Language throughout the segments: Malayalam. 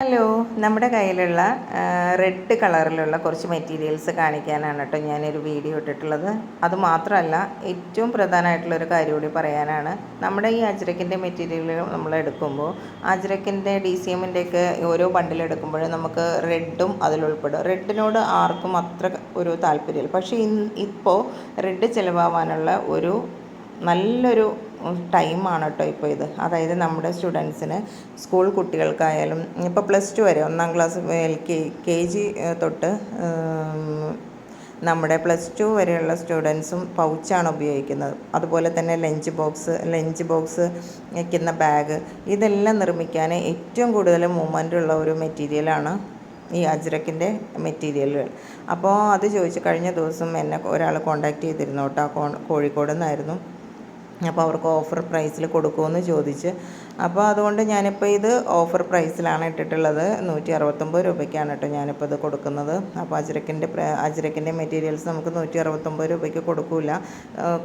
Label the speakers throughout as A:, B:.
A: ഹലോ നമ്മുടെ കയ്യിലുള്ള റെഡ് കളറിലുള്ള കുറച്ച് മെറ്റീരിയൽസ് കാണിക്കാനാണ് കേട്ടോ ഞാനൊരു വീഡിയോ ഇട്ടിട്ടുള്ളത്. അതുമാത്രമല്ല ഏറ്റവും പ്രധാനമായിട്ടുള്ളൊരു കാര്യം കൂടി പറയാനാണ്. നമ്മുടെ ഈ അജ്രക്കിന്റെ മെറ്റീരിയൽ നമ്മൾ എടുക്കുമ്പോൾ അജ്രക്കിന്റെ ഡി സി എമ്മിന്റെയൊക്കെ ഓരോ ബണ്ടിലെടുക്കുമ്പോഴും നമുക്ക് റെഡും അതിലുൾപ്പെടും റെഡിനോട് ആർക്കും അത്ര ഒരു താല്പര്യമില്ല. പക്ഷേ ഇപ്പോൾ റെഡ് ചിലവാകാനുള്ള ഒരു നല്ലൊരു ടൈമാണ് കേട്ടോ ഇപ്പോൾ ഇത്. അതായത് നമ്മുടെ സ്റ്റുഡൻസിന് സ്കൂൾ കുട്ടികൾക്കായാലും ഇപ്പോൾ പ്ലസ് ടു വരെ ഒന്നാം class L K K G തൊട്ട് നമ്മുടെ പ്ലസ് ടു വരെയുള്ള സ്റ്റുഡൻസും പൗച്ചാണ് ഉപയോഗിക്കുന്നത്. അതുപോലെ തന്നെ ലഞ്ച് ബോക്സ് ലഞ്ച് ബോക്സ് വയ്ക്കുന്ന ബാഗ് ഇതെല്ലാം നിർമ്മിക്കാൻ ഏറ്റവും കൂടുതൽ മൂവ്മെന്റ് ഉള്ള ഒരു മെറ്റീരിയലാണ് ഈ അജ്രക്കിന്റെ മെറ്റീരിയലുകൾ. അപ്പോൾ അത് ചോദിച്ച് കഴിഞ്ഞ ദിവസം എന്നെ ഒരാൾ കോണ്ടാക്ട് ചെയ്തിരുന്നു കേട്ടോ കോഴിക്കോട് നിന്നായിരുന്നു. അപ്പോൾ അവർക്ക് ഓഫർ പ്രൈസിൽ കൊടുക്കുമെന്ന് ചോദിച്ച്. അപ്പോൾ അതുകൊണ്ട് ഞാനിപ്പോൾ ഇത് ഓഫർ പ്രൈസിലാണ് ഇട്ടിട്ടുള്ളത്. നൂറ്റി അറുപത്തൊമ്പത് രൂപയ്ക്കാണ് കേട്ടോ ഞാനിപ്പോൾ ഇത് കൊടുക്കുന്നത്. അപ്പോൾ അജ്രക്കിന്റെ അജ്രക്കിന്റെ മെറ്റീരിയൽസ് നമുക്ക് നൂറ്റി അറുപത്തൊമ്പത് രൂപയ്ക്ക് കൊടുക്കില്ല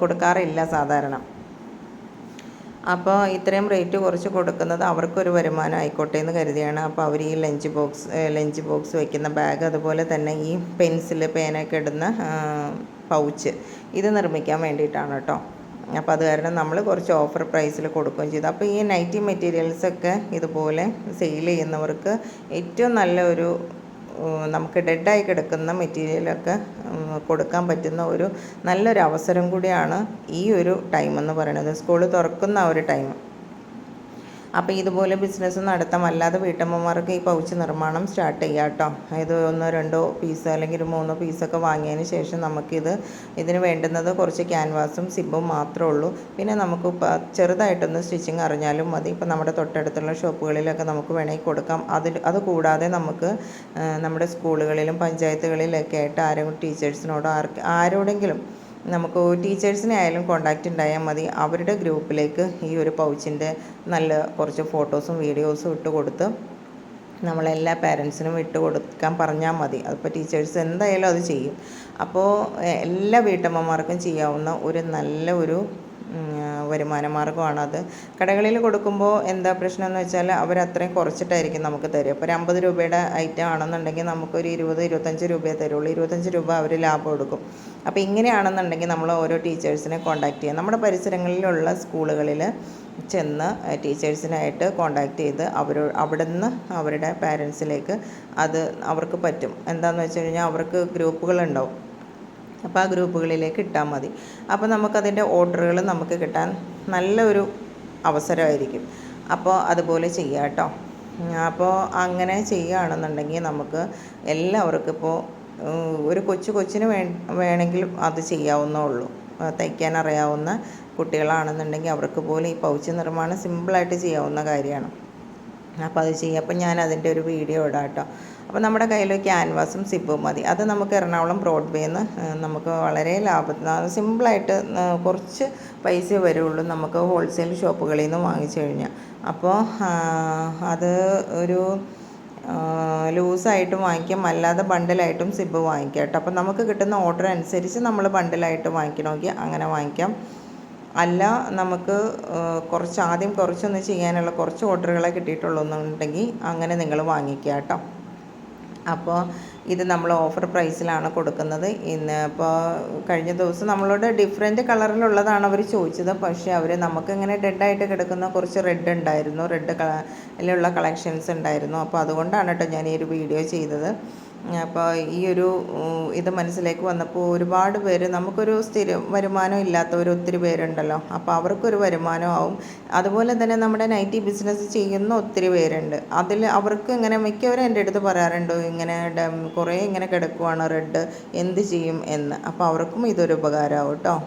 A: കൊടുക്കാറില്ല സാധാരണ. അപ്പോൾ ഇത്രയും റേറ്റ് കുറച്ച് കൊടുക്കുന്നത് അവർക്കൊരു വരുമാനം ആയിക്കോട്ടെ എന്ന് കരുതിയാണ്. അപ്പോൾ അവർ ഈ ലഞ്ച് ബോക്സ് ലഞ്ച് ബോക്സ് വയ്ക്കുന്ന ബാഗ് അതുപോലെ തന്നെ ഈ പെൻസിൽ പേനൊക്കെ ഇടുന്ന പൗച്ച് ഇത് നിർമ്മിക്കാൻ വേണ്ടിയിട്ടാണ് കേട്ടോ. അപ്പോൾ അത് കാരണം നമ്മൾ കുറച്ച് ഓഫർ പ്രൈസിൽ കൊടുക്കുകയും ചെയ്തു. അപ്പോൾ ഈ നൈറ്റി മെറ്റീരിയൽസൊക്കെ ഇതുപോലെ സെയിൽ ചെയ്യുന്നവർക്ക് ഏറ്റവും നല്ല ഒരു നമുക്ക് ഡെഡായി കിടക്കുന്ന മെറ്റീരിയലൊക്കെ കൊടുക്കാൻ പറ്റുന്ന ഒരു നല്ലൊരു അവസരം കൂടിയാണ് ഈ ഒരു ടൈം എന്ന് പറയുന്നത്. സ്കൂൾ തുറക്കുന്ന ഒരു ടൈം അപ്പോൾ ഇതുപോലെ ബിസിനസ് നടത്താം അല്ലാതെ വീട്ടമ്മമാർക്ക് ഈ പൗച്ച് നിർമ്മാണം സ്റ്റാർട്ട് ചെയ്യാം കേട്ടോ ഇത് ഒന്നോ രണ്ടോ പീസ് അല്ലെങ്കിൽ ഒരു മൂന്നോ പീസൊക്കെ വാങ്ങിയതിന് ശേഷം നമുക്കിത് ഇതിന് വേണ്ടുന്നത് കുറച്ച് ക്യാൻവാസും സിബും മാത്രമേ ഉള്ളൂ. പിന്നെ നമുക്ക് ചെറുതായിട്ടൊന്ന് സ്റ്റിച്ചിങ് അറിഞ്ഞാലും മതി. ഇപ്പോൾ നമ്മുടെ തൊട്ടടുത്തുള്ള ഷോപ്പുകളിലൊക്കെ നമുക്ക് വേണമെങ്കിൽ കൊടുക്കാം. അതിൽ അത് കൂടാതെ നമുക്ക് നമ്മുടെ സ്കൂളുകളിലും പഞ്ചായത്തുകളിലൊക്കെ ആയിട്ട് ആരെങ്കിലും ടീച്ചേഴ്സിനോടോ ആർക്ക് ആരോടെങ്കിലും നമുക്ക് ടീച്ചേഴ്സിനെ ആയാലും കോണ്ടാക്റ്റ് ഉണ്ടായാൽ മതി. അവരുടെ ഗ്രൂപ്പിലേക്ക് ഈ ഒരു പൗച്ചിന്റെ നല്ല കുറച്ച് ഫോട്ടോസും വീഡിയോസും ഇട്ട് കൊടുത്ത് നമ്മളെല്ലാ പാരൻസിനും ഇട്ട് കൊടുക്കാൻ പറഞ്ഞാൽ മതി. അതിപ്പോൾ ടീച്ചേഴ്സ് എന്തായാലും അത് ചെയ്യും. അപ്പോൾ എല്ലാ വീട്ടമ്മമാർക്കും ചെയ്യാവുന്ന ഒരു നല്ല ഒരു വരുമാന മാർഗമാണത് കടകളിൽ കൊടുക്കുമ്പോൾ എന്താ പ്രശ്നം എന്ന് വെച്ചാൽ അവർ അത്രയും കുറച്ചിട്ടായിരിക്കും നമുക്ക് തരിക. ഇപ്പോൾ ഒരു അമ്പത് രൂപയുടെ ഐറ്റം ആണെന്നുണ്ടെങ്കിൽ നമുക്കൊരു ഇരുപത് ഇരുപത്തഞ്ച് രൂപയെ തരുള്ളൂ. ഇരുപത്തഞ്ച് രൂപ അവർ ലാഭം എടുക്കും. അപ്പോൾ ഇങ്ങനെയാണെന്നുണ്ടെങ്കിൽ നമ്മൾ ഓരോ ടീച്ചേഴ്സിനെ കോൺടാക്റ്റ് ചെയ്യാം നമ്മുടെ പരിസരങ്ങളിലുള്ള സ്കൂളുകളിൽ ചെന്ന് ടീച്ചേഴ്സിനായിട്ട് കോണ്ടാക്ട് ചെയ്ത് അവർ നിന്ന് അവരുടെ പാരൻസിലേക്ക് അത് അവർക്ക് പറ്റും. എന്താണെന്ന് വെച്ച് കഴിഞ്ഞാൽ അവർക്ക് ഗ്രൂപ്പുകളുണ്ടാവും അപ്പോൾ ആ ഗ്രൂപ്പുകളിലേക്ക് ഇട്ടാൽ മതി. അപ്പോൾ നമുക്കതിന്റെ ഓർഡറുകൾ നമുക്ക് കിട്ടാൻ നല്ലൊരു അവസരമായിരിക്കും. അപ്പോൾ അതുപോലെ ചെയ്യാം കേട്ടോ. അപ്പോൾ അങ്ങനെ ചെയ്യുകയാണെന്നുണ്ടെങ്കിൽ നമുക്ക് എല്ലാവർക്കും ഇപ്പോൾ ഒരു കൊച്ചു കൊച്ചിന് വേ വേണമെങ്കിലും അത് ചെയ്യാവുന്നേ ഉള്ളൂ. തയ്ക്കാൻ അറിയാവുന്ന കുട്ടികളാണെന്നുണ്ടെങ്കിൽ അവർക്ക് പോലും ഈ പൗച്ച് നിർമ്മാണം സിമ്പിളായിട്ട് ചെയ്യാവുന്ന കാര്യമാണ്. അപ്പോൾ അത് ചെയ്യാം. അപ്പം ഞാൻ അതിന്റെ ഒരു വീഡിയോ ഇടാം കേട്ടോ. അപ്പോൾ നമ്മുടെ കയ്യിൽ ക്യാൻവാസും സിബും മതി. അത് നമുക്ക് എറണാകുളം ബ്രോഡ്വേയിൽ ബ്രോഡ്വേന്ന് നമുക്ക് വളരെ ലാഭത്തിൽ സിമ്പിളായിട്ട് കുറച്ച് പൈസ വരുള്ളൂ നമുക്ക് ഹോൾസെയിൽ ഷോപ്പുകളിൽ നിന്ന് വാങ്ങിച്ചു കഴിഞ്ഞാൽ അപ്പോൾ അത് ഒരു ലൂസായിട്ട് വാങ്ങിക്കാം അല്ലാതെ ബണ്ടിലായിട്ടും സിബ് വാങ്ങിക്കാം കേട്ടോ. അപ്പോൾ നമുക്ക് കിട്ടുന്ന ഓർഡർ അനുസരിച്ച് നമ്മൾ ബണ്ടിലായിട്ട് വാങ്ങിക്കണമെങ്കിൽ അങ്ങനെ വാങ്ങിക്കാം. അല്ല നമുക്ക് കുറച്ച് ആദ്യം കുറച്ചൊന്ന് ചെയ്യാനുള്ള കുറച്ച് ഓർഡറുകളെ കിട്ടിയിട്ടുള്ളൂ എന്നുണ്ടെങ്കിൽ അങ്ങനെ നിങ്ങൾ വാങ്ങിക്കുക കേട്ടോ. അപ്പോൾ ഇത് നമ്മൾ ഓഫർ പ്രൈസിലാണ് കൊടുക്കുന്നത്. ഇന്ന് ഇപ്പോൾ കഴിഞ്ഞ ദിവസം നമ്മളോട് ഡിഫറെന്റ് കളറിലുള്ളതാണ് അവർ ചോദിച്ചത്. പക്ഷേ അവർ നമുക്കിങ്ങനെ ഡെഡായിട്ട് കിടക്കുന്ന കുറച്ച് റെഡ് ഉണ്ടായിരുന്നു. റെഡ് കളറിലുള്ള കളക്ഷൻസ് ഉണ്ടായിരുന്നു. അപ്പോൾ അതുകൊണ്ടാണ് കേട്ടോ ഞാൻ ഈ ഒരു വീഡിയോ ചെയ്തത്. അപ്പോൾ ഈ ഒരു ഇത് മനസ്സിലേക്ക് വന്നപ്പോൾ ഒരുപാട് പേര് നമുക്കൊരു സ്ഥിര വരുമാനം ഇല്ലാത്തവർ ഒത്തിരി പേരുണ്ടല്ലോ. അപ്പോൾ അവർക്കൊരു വരുമാനമാവും. അതുപോലെ തന്നെ നമ്മുടെ നൈറ്റി ബിസിനസ് ചെയ്യുന്ന ഒത്തിരി പേരുണ്ട്. അതിൽ അവർക്ക് ഇങ്ങനെ മിക്കവരും എന്റെ അടുത്ത് പറയാറുണ്ട് ഇങ്ങനെ കുറേ ഇങ്ങനെ കിടക്കുവാണ് റെഡ് എന്ത് ചെയ്യും? എന്ന്. അപ്പോൾ അവർക്കും ഇതൊരു ഉപകാരമാവും കേട്ടോ.